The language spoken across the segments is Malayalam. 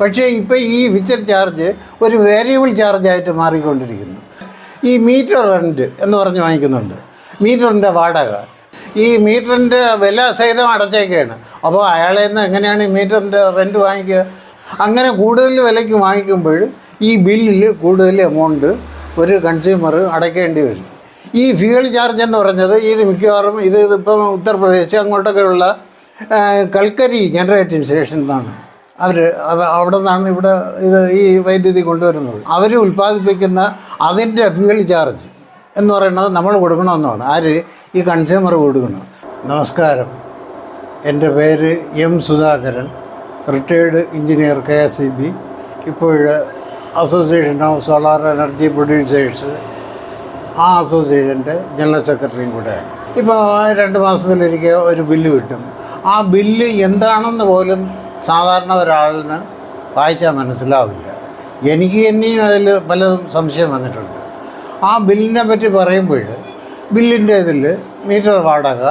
പക്ഷേ ഇപ്പോൾ ഈ ഫിക്സഡ് ചാർജ് ഒരു വേരിയബിൾ ചാർജായിട്ട് മാറിക്കൊണ്ടിരിക്കുന്നു. ഈ മീറ്റർ റെന്റ് എന്ന് പറഞ്ഞ് വാങ്ങിക്കുന്നുണ്ട്. മീറ്ററിന്റെ വാടക. ഈ മീറ്ററിന്റെ വില സഹിതം അടച്ചേക്കാണ്. അപ്പോൾ അയാളെ നിന്ന് എങ്ങനെയാണ് ഈ മീറ്ററിന്റെ റെന്റ് വാങ്ങിക്കുക? അങ്ങനെ കൂടുതൽ വിലയ്ക്ക് വാങ്ങിക്കുമ്പോൾ ഈ ബില്ലിൽ കൂടുതൽ എമൗണ്ട് ഒരു കൺസ്യൂമർ അടയ്ക്കേണ്ടി വരും. ഈ ഫ്യൂൽ ചാർജ് എന്ന് പറഞ്ഞത് ഇത് മിക്കവാറും ഇത് ഇപ്പം ഉത്തർപ്രദേശ് അങ്ങോട്ടൊക്കെയുള്ള കൽക്കരി ജനറേറ്റിംഗ് സ്റ്റേഷൻ എന്നാണ് അവർ അവിടെ നിന്നാണ് ഇവിടെ ഇത് ഈ വൈദ്യുതി കൊണ്ടുവരുന്നത്. അവർ ഉൽപ്പാദിപ്പിക്കുന്ന അതിന്റെ ഫ്യൂൽ ചാർജ് എന്ന് പറയുന്നത് നമ്മൾ കൊടുക്കണമെന്നാണ്. ആര്? ഈ കൺസ്യൂമർ കൊടുക്കണം. നമസ്കാരം. എന്റെ പേര് M Sudhakaran. Retired engineer K S C B ഇപ്പോൾ association of solar energy producers ആ അസോസിയേഷന്റെ ജനറൽ സെക്രട്ടറിയും കൂടെയാണ്. ഇപ്പോൾ രണ്ട് മാസത്തിലൊരിക്കൽ ഒരു ബില്ല് കിട്ടും. ആ ബില്ല് എന്താണെന്ന് പോലും സാധാരണ ഒരാളിന് വായിച്ചാൽ മനസ്സിലാവില്ല. എനിക്ക് തന്നെയും അതിൽ പലതും സംശയം വന്നിട്ടുണ്ട്. ആ ബില്ലിനെ പറ്റി പറയുമ്പോൾ ബില്ലിന്റെ ഇതിൽ മീറ്റർ വാടക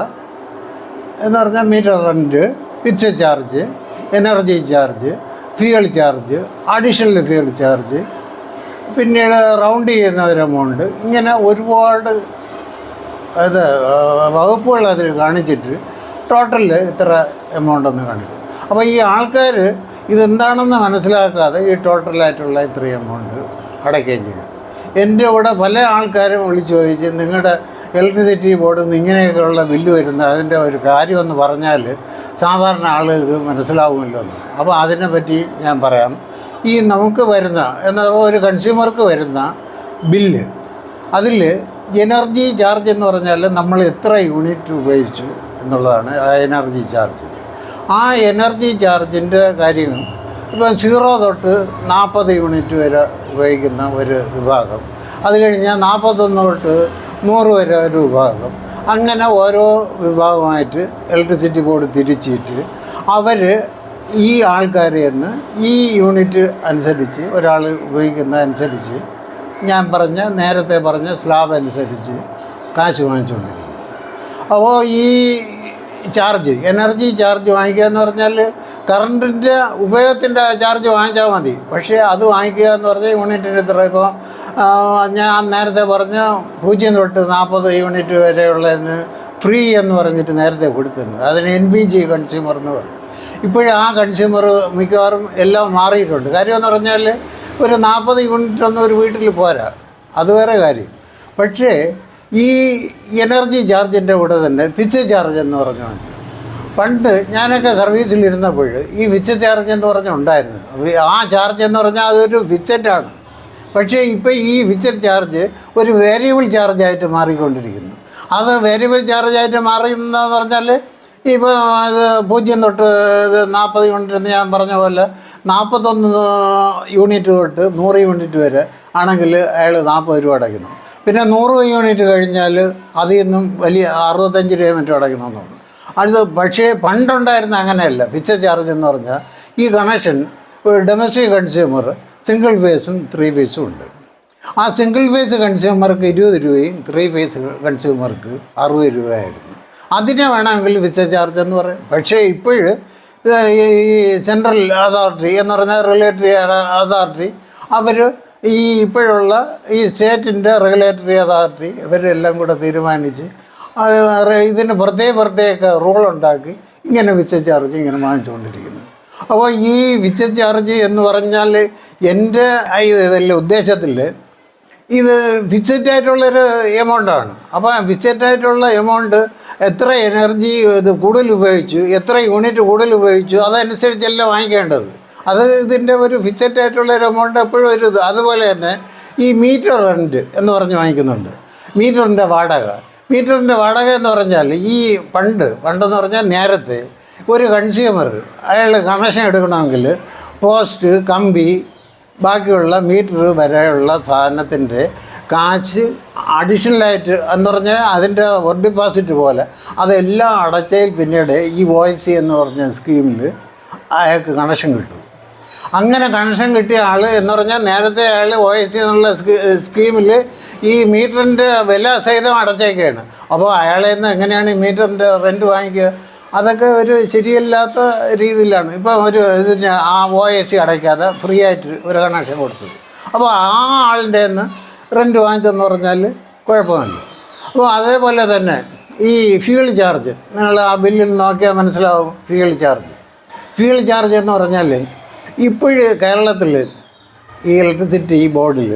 എന്ന് പറഞ്ഞാൽ മീറ്റർ റെന്റ് പിച്ച charge energy charge fuel charge additional fuel charge പിന്നീട് റൗണ്ട് ചെയ്യുന്ന ഒരു എമൗണ്ട്. ഇങ്ങനെ ഒരുപാട് ഇത് വകുപ്പുകൾ അതിൽ കാണിച്ചിട്ട് ടോട്ടലിൽ ഇത്ര എമൗണ്ട് എന്ന് കാണിക്കും. അപ്പോൾ ഈ ആൾക്കാർ ഇതെന്താണെന്ന് മനസ്സിലാക്കാതെ ഈ ടോട്ടലായിട്ടുള്ള ഇത്രയും എമൗണ്ട് അടയ്ക്കുകയും ചെയ്യും എന്റെ കൂടെ പല ആൾക്കാരും വിളിച്ചു ചോദിച്ച് നിങ്ങളുടെ ഇലക്ട്രിസിറ്റി ബോർഡിൽ നിന്ന് ഇങ്ങനെയൊക്കെയുള്ള ബില്ല് വരുന്ന അതിന്റെ ഒരു കാര്യമെന്ന് പറഞ്ഞാൽ സാധാരണ ആളുകൾക്ക് മനസ്സിലാവുമല്ലോ. എന്ന് അപ്പോൾ അതിനെപ്പറ്റി ഞാൻ പറയാം. ഈ നമുക്ക് വരുന്ന എന്ന ഒരു കൺസ്യൂമർക്ക് വരുന്ന ബില്ല് അതിൽ എനർജി ചാർജ് എന്ന് പറഞ്ഞാൽ നമ്മൾ എത്ര യൂണിറ്റ് ഉപയോഗിച്ചു എന്നുള്ളതാണ് എനർജി ചാർജ് ആ എനർജി ചാർജിന്റെ കാര്യം ഇപ്പം സീറോ തൊട്ട് നാൽപ്പത് യൂണിറ്റ് വരെ ഉപയോഗിക്കുന്ന ഒരു വിഭാഗം. അത് കഴിഞ്ഞാൽ നാൽപ്പത്തൊന്ന് തൊട്ട് നൂറ് വരെ ഒരു വിഭാഗം. അങ്ങനെ ഓരോ വിഭാഗമായിട്ട് ഇലക്ട്രിസിറ്റി ബോർഡ് തിരിച്ചിട്ട് അവർ ഈ ആൾക്കാരെ നിന്ന് ഈ യൂണിറ്റ് അനുസരിച്ച് ഒരാൾ ഉപയോഗിക്കുന്ന അനുസരിച്ച് ഞാൻ പറഞ്ഞ നേരത്തെ പറഞ്ഞ സ്ലാബ് അനുസരിച്ച് കാശ് വാങ്ങിച്ചുകൊണ്ടിരിക്കുന്നത് അപ്പോൾ ഈ ചാർജ് എനർജി ചാർജ് വാങ്ങിക്കുക എന്ന് പറഞ്ഞാൽ കറണ്ടിന്റെ ഉപയോഗത്തിന്റെ ചാർജ് വാങ്ങിച്ചാൽ മതി. പക്ഷേ അത് വാങ്ങിക്കുക എന്ന് പറഞ്ഞാൽ യൂണിറ്റിന് ഇത്രയൊക്കെ ഞാൻ നേരത്തെ പറഞ്ഞ പൂജ്യം തൊട്ട് നാൽപ്പത് യൂണിറ്റ് വരെയുള്ളതിന് ഫ്രീ എന്ന് പറഞ്ഞിട്ട് നേരത്തെ കൊടുത്തിരുന്നു. അതിന് എൻ ബി ജി കൺസ്യൂമർ എന്ന് പറയും ഇപ്പോഴും ആ കൺസ്യൂമർ മിക്കവാറും എല്ലാം മാറിയിട്ടുണ്ട്. കാര്യം എന്ന് പറഞ്ഞാൽ ഒരു നാൽപ്പത് യൂണിറ്റ് ഒന്നും ഒരു വീട്ടിൽ പോരാ. അത് വേറെ കാര്യം. പക്ഷേ ഈ എനർജി ചാർജിന്റെ കൂടെ തന്നെ പിച്ച് ചാർജ് എന്ന് പറഞ്ഞുകൊണ്ട് പണ്ട് ഞാനൊക്കെ സർവീസിലിരുന്നപ്പോൾ ഈ വിച്ച് ചാർജ് എന്ന് പറഞ്ഞ ഉണ്ടായിരുന്നു. ആ ചാർജ് എന്ന് പറഞ്ഞാൽ അതൊരു വിച്ചറ്റാണ് പക്ഷേ ഇപ്പോൾ ഈ ഫിക്സഡ് ചാർജ് ഒരു വേരിയബിൾ ചാർജായിട്ട് മാറിക്കൊണ്ടിരിക്കുന്നു. അത് വേരിയബിൾ ചാർജായിട്ട് മാറിയെന്ന് പറഞ്ഞാൽ ഇപ്പോൾ അത് പൂജ്യം തൊട്ട് ഇത് നാൽപ്പത് യൂണിറ്റ് എന്ന് ഞാൻ പറഞ്ഞ പോലെ നാൽപ്പത്തൊന്ന് യൂണിറ്റ് തൊട്ട് നൂറ് യൂണിറ്റ് വരെ ആണെങ്കിൽ അയാൾ നാൽപ്പത് രൂപ അടയ്ക്കണം പിന്നെ നൂറ് യൂണിറ്റ് കഴിഞ്ഞാൽ അതിൽ നിന്നും വലിയ അറുപത്തഞ്ച് രൂപ മറ്റും അടയ്ക്കണമെന്നുണ്ട് അടുത്ത് പക്ഷേ പണ്ടുണ്ടായിരുന്ന അങ്ങനെയല്ല. പിച്ച ചാർജ് എന്ന് പറഞ്ഞാൽ ഈ കണക്ഷൻ ഒരു ഡൊമസ്റ്റിക് കൺസ്യൂമർ സിംഗിൾ ഫേസും ത്രീ ഫേസും ഉണ്ട്. ആ സിംഗിൾ ഫേസ് കൺസ്യൂമർക്ക് ഇരുപത് രൂപയും ത്രീ ഫേസ് കൺസ്യൂമർക്ക് അറുപത് രൂപയായിരുന്നു. അതിനെ വേണമെങ്കിൽ വിച്ച ചാർജ് എന്ന് പറയും. പക്ഷേ ഇപ്പോൾ ഈ സെൻട്രൽ അതോറിറ്റി എന്ന് പറഞ്ഞാൽ റെഗുലേറ്ററി അതോറിറ്റി അവർ ഈ ഇപ്പോഴുള്ള ഈ സ്റ്റേറ്റിന്റെ റെഗുലേറ്ററി അതോറിറ്റി ഇവരെല്ലാം കൂടെ തീരുമാനിച്ച് അത് ഇതിന് പ്രത്യേക പ്രത്യേക റൂൾ ഉണ്ടാക്കി ഇങ്ങനെ വിച്ച ചാർജ് ഇങ്ങനെ വാങ്ങിച്ചുകൊണ്ടിരിക്കുന്നു. അപ്പോൾ ഈ വിച്ച ചാർജ് എന്ന് പറഞ്ഞാൽ എന്റെ ഇതിൽ ഉദ്ദേശത്തിൽ ഇത് ഫിക്സഡ് ആയിട്ടുള്ളൊരു എമൗണ്ടാണ്. അപ്പോൾ ഫിക്സഡ് ആയിട്ടുള്ള എമൗണ്ട് എത്ര എനർജി ഇത് കൂടുതൽ ഉപയോഗിച്ചു എത്ര യൂണിറ്റ് കൂടുതൽ ഉപയോഗിച്ചു അതനുസരിച്ചല്ല വാങ്ങിക്കേണ്ടത്. അത് ഇതിന്റെ ഒരു ഫിക്സഡ് ആയിട്ടുള്ള ഒരു എമൗണ്ട് എപ്പോഴും ഒരു അതുപോലെ തന്നെ ഈ മീറ്റർ റെന്റ് എന്ന് പറഞ്ഞ് വാങ്ങിക്കുന്നുണ്ട്. മീറ്ററിന്റെ വാടക. മീറ്ററിന്റെ വാടക എന്ന് പറഞ്ഞാൽ ഈ പണ്ട് പണ്ടെന്ന് പറഞ്ഞാൽ നേരത്തെ ഒരു കൺസ്യൂമർ അയാൾ കണക്ഷൻ എടുക്കണമെങ്കിൽ പോസ്റ്റ് കമ്പി ബാക്കിയുള്ള മീറ്റർ വരെയുള്ള സാധനത്തിന്റെ കാശ് അഡീഷണലായിട്ട് എന്ന് പറഞ്ഞാൽ അതിന്റെ ഡിപ്പോസിറ്റ് പോലെ അതെല്ലാം അടച്ചതിൽ പിന്നീട് ഈ വോയിസ് എന്ന് പറഞ്ഞ സ്കീമിൽ അയാൾക്ക് കണക്ഷൻ കിട്ടും. അങ്ങനെ കണക്ഷൻ കിട്ടിയ ആൾ എന്ന് പറഞ്ഞാൽ നേരത്തെ അയാൾ ഒ എസ് എന്നുള്ള സ്കീമിൽ ഈ മീറ്ററിന്റെ വില സഹിതം അടച്ചേക്കാണ്. അപ്പോൾ അയാളെ നിന്ന് എങ്ങനെയാണ് ഈ മീറ്ററിന്റെ റെന്റ് വാങ്ങിക്കുക? അതൊക്കെ ഒരു ശരിയല്ലാത്ത രീതിയിലാണ്. ഇപ്പോൾ ഒരു ആ ഒ എസ് സി അടയ്ക്കാതെ ഫ്രീ ആയിട്ട് ഒരു കണക്ഷൻ കൊടുത്തു. അപ്പോൾ ആ ആളിന്റെ നിന്ന് റെന്റ് വാങ്ങിച്ചെന്ന് പറഞ്ഞാൽ കുഴപ്പമില്ല അപ്പോൾ അതേപോലെ തന്നെ ഈ ഫ്യൂൽ ചാർജ് നിങ്ങൾ ആ ബില്ലിൽ നോക്കിയാൽ മനസ്സിലാവും ഫ്യൂൽ ചാർജ് ഫ്യൂൽ ചാർജ് എന്ന് പറഞ്ഞാൽ ഇപ്പോഴ് കേരളത്തിൽ ഈ ഇലക്ട്രിസിറ്റി ബോർഡിൽ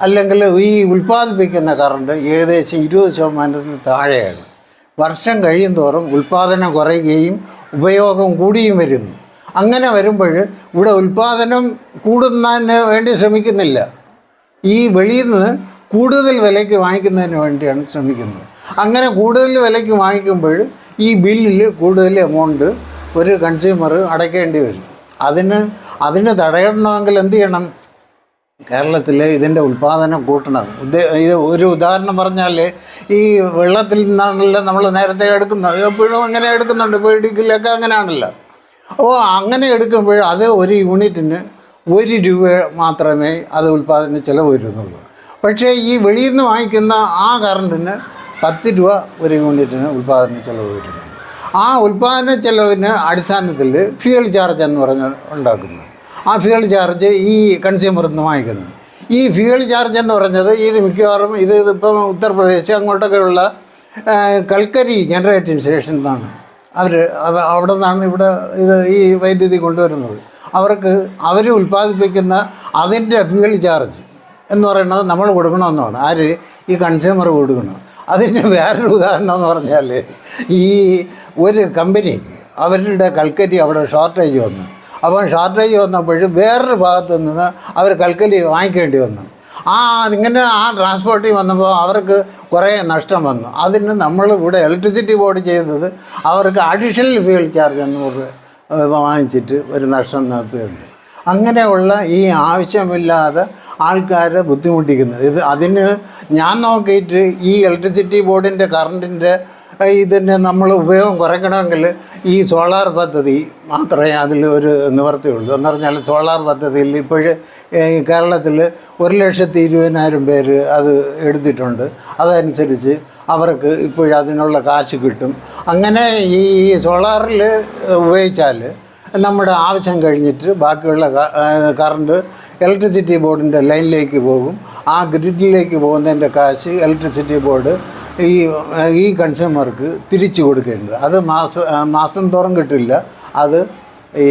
അല്ലെങ്കിൽ ഈ ഉൽപ്പാദിപ്പിക്കുന്ന കറണ്ട് ഏകദേശം ഇരുപത് ശതമാനത്തിന് താഴെയാണ്. വർഷം കഴിയും തോറും ഉൽപ്പാദനം കുറയുകയും ഉപയോഗം കൂടിയും വരുന്നു. അങ്ങനെ വരുമ്പോൾ ഇവിടെ ഉൽപ്പാദനം കൂടുന്നതിന് വേണ്ടി ശ്രമിക്കുന്നില്ല. ഈ വെളിയിൽ നിന്ന് കൂടുതൽ വിലയ്ക്ക് വാങ്ങിക്കുന്നതിന് വേണ്ടിയാണ് ശ്രമിക്കുന്നത്. അങ്ങനെ കൂടുതൽ വിലയ്ക്ക് വാങ്ങിക്കുമ്പോൾ ഈ ബില്ലിൽ കൂടുതൽ എമൗണ്ട് ഒരു കൺസ്യൂമർ അടയ്ക്കേണ്ടി വരും. അതിന് അതിന് തടയണമെങ്കിൽ എന്ത് ചെയ്യണം? കേരളത്തിൽ ഇതിന്റെ ഉൽപ്പാദനം കൂട്ടണം. ഇത് ഒരു ഉദാഹരണം പറഞ്ഞാൽ ഈ വെള്ളത്തിൽ നിന്നാണല്ലോ നമ്മൾ നേരത്തെ എടുക്കുന്നത് എപ്പോഴും അങ്ങനെ എടുക്കുന്നുണ്ട്. ഇപ്പോൾ ഇടുക്കിയിലൊക്കെ അങ്ങനെയാണല്ലോ. അപ്പോൾ അങ്ങനെ എടുക്കുമ്പോൾ അത് ഒരു യൂണിറ്റിന് ഒരു രൂപ മാത്രമേ അത് ഉൽപ്പാദന ചിലവ് വരുന്നുള്ളൂ. പക്ഷേ ഈ വെളിയിൽ നിന്ന് വാങ്ങിക്കുന്ന ആ കറണ്ടിന് പത്ത് രൂപ ഒരു യൂണിറ്റിന് ഉൽപ്പാദന ചിലവ് വരുന്നു. ആ ഉൽപ്പാദന ചെലവിന് അടിസ്ഥാനത്തിൽ ഫ്യൂൽ ചാർജ് എന്ന് പറഞ്ഞ് ഉണ്ടാക്കുന്നു. ആ ഫ്യൂൽ ചാർജ് ഈ കൺസ്യൂമറിൽ നിന്ന് വാങ്ങിക്കുന്നു. ഈ ഫ്യൂൽ ചാർജ് എന്ന് പറഞ്ഞത് ഇത് മിക്കവാറും ഇത് ഇപ്പം ഉത്തർപ്രദേശ് അങ്ങോട്ടൊക്കെയുള്ള കൽക്കരി ജനറേറ്റിംഗ് സ്റ്റേഷൻ നിന്നാണ് അവർ അവിടെ നിന്നാണ് ഇവിടെ ഇത് ഈ വൈദ്യുതി കൊണ്ടുവരുന്നത്. അവർക്ക് അവർ ഉൽപ്പാദിപ്പിക്കുന്ന അതിന്റെ ഫ്യൂൽ ചാർജ് എന്ന് പറയുന്നത് നമ്മൾ കൊടുക്കണമെന്നാണ്. ആര്? ഈ കൺസ്യൂമർ കൊടുക്കണം. അതിന് വേറൊരു ഉദാഹരണം എന്ന് പറഞ്ഞാൽ ഈ ഒരു കമ്പനി അവരുടെ കൽക്കരി അവിടെ ഷോർട്ടേജ് വന്നു. അപ്പോൾ ഷോർട്ടേജ് വന്നപ്പോഴും വേറൊരു ഭാഗത്ത് നിന്ന് അവർ കൽക്കരി വാങ്ങിക്കേണ്ടി വന്നു. ആ ഇങ്ങനെ ആ ട്രാൻസ്പോർട്ടിൽ വന്നപ്പോൾ അവർക്ക് കുറേ നഷ്ടം വന്നു. അതിന് നമ്മൾ ഇവിടെ ഇലക്ട്രിസിറ്റി ബോർഡ് ചെയ്തത് അവർക്ക് അഡീഷണൽ ഫ്യൂൽ ചാർജ് എന്ന് രൂപ വാങ്ങിച്ചിട്ട് ഒരു നഷ്ടം നടത്തുകയുണ്ട്. അങ്ങനെയുള്ള ഈ ആവശ്യമില്ലാതെ ആൾക്കാരെ ബുദ്ധിമുട്ടിക്കുന്നത്. ഇത് അതിന് ഞാൻ നോക്കിയിട്ട് ഈ ഇലക്ട്രിസിറ്റി ബോർഡിന്റെ കറണ്ടിന്റെ ഇതിന്റെ നമ്മൾ ഉപയോഗം കുറയ്ക്കണമെങ്കിൽ ഈ സോളാർ പദ്ധതി മാത്രമേ അതിൽ ഒരു നിവർത്തിയുള്ളൂ. എന്ന് പറഞ്ഞാൽ സോളാർ പദ്ധതിയിൽ ഇപ്പോഴും കേരളത്തിൽ ഒരു ലക്ഷത്തി ഇരുപതിനായിരം പേര് അത് എടുത്തിട്ടുണ്ട്. അതനുസരിച്ച് അവർക്ക് ഇപ്പോഴതിനുള്ള കാശ് കിട്ടും. അങ്ങനെ ഈ സോളാറിൽ ഉപയോഗിച്ചാൽ നമ്മുടെ ആവശ്യം കഴിഞ്ഞിട്ട് ബാക്കിയുള്ള കറണ്ട് ഇലക്ട്രിസിറ്റി ബോർഡിന്റെ ലൈനിലേക്ക് പോകും. ആ ഗ്രിഡിലേക്ക് പോകുന്നതിന്റെ കാശ് ഇലക്ട്രിസിറ്റി ബോർഡ് ഈ ഈ കൺസ്യൂമർക്ക് തിരിച്ചു കൊടുക്കേണ്ടത്. അത് മാസ മാസം തോറും കിട്ടില്ല. അത് ഈ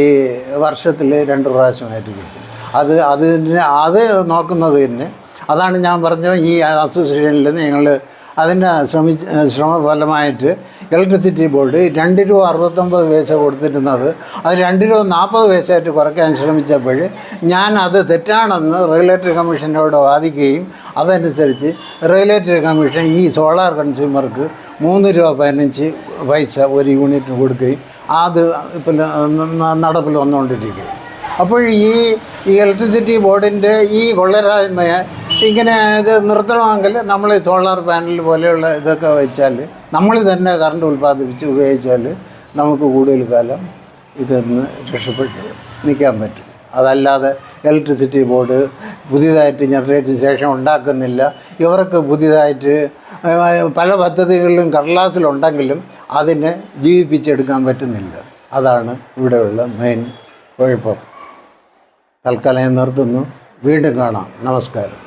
വർഷത്തിൽ രണ്ട് പ്രാവശ്യമായിട്ട് കിട്ടും. അത് അതിന് അത് നോക്കുന്നത് തന്നെ. അതാണ് ഞാൻ പറഞ്ഞത് ഈ അസോസിയേഷനിൽ ഞങ്ങൾ അതിന്റെ ശ്രമി ശ്രമഫലമായിട്ട് ഇലക്ട്രിസിറ്റി ബോർഡ് രണ്ട് രൂപ അറുപത്തൊമ്പത് പൈസ കൊടുത്തിരുന്നത്. അത് രണ്ട് രൂപ നാൽപ്പത് പൈസയായിട്ട് കുറയ്ക്കാൻ ശ്രമിച്ചപ്പോൾ ഞാൻ അത് തെറ്റാണെന്ന് റെഗുലേറ്ററി കമ്മീഷനോട് വാദിക്കുകയും അതനുസരിച്ച് റെഗുലേറ്ററി കമ്മീഷൻ ഈ സോളാർ കൺസ്യൂമർക്ക് മൂന്ന് രൂപ പതിനഞ്ച് പൈസ ഒരു യൂണിറ്റിന് കൊടുക്കുകയും അത് ഇപ്പം നടപ്പിൽ വന്നുകൊണ്ടിരിക്കുകയും. അപ്പോൾ ഈ ഇലക്ട്രിസിറ്റി ബോർഡിന്റെ ഈ കൊള്ളരായ്മയെ ഇങ്ങനെ ഇത് നിർത്തണമെങ്കിൽ നമ്മൾ സോളാർ പാനൽ പോലെയുള്ള ഇതൊക്കെ വെച്ചാൽ നമ്മൾ തന്നെ കറണ്ട് ഉൽപ്പാദിപ്പിച്ച് ഉപയോഗിച്ചാൽ നമുക്ക് കൂടുതൽ കാലം ഇതൊന്ന് രക്ഷപ്പെട്ട് നിൽക്കാൻ പറ്റും. അതല്ലാതെ ഇലക്ട്രിസിറ്റി ബോർഡ് പുതിയതായിട്ട് ജനറേറ്റ് ശേഷം ഉണ്ടാക്കുന്നില്ല. ഇവർക്ക് പുതിയതായിട്ട് പല പദ്ധതികളിലും കടലാസിലുണ്ടെങ്കിലും അതിനെ ജീവിപ്പിച്ചെടുക്കാൻ പറ്റുന്നില്ല. അതാണ് ഇവിടെയുള്ള മെയിൻ കുഴപ്പം. തൽക്കാലം നിർത്തുന്നു. വീണ്ടും കാണാം. നമസ്കാരം.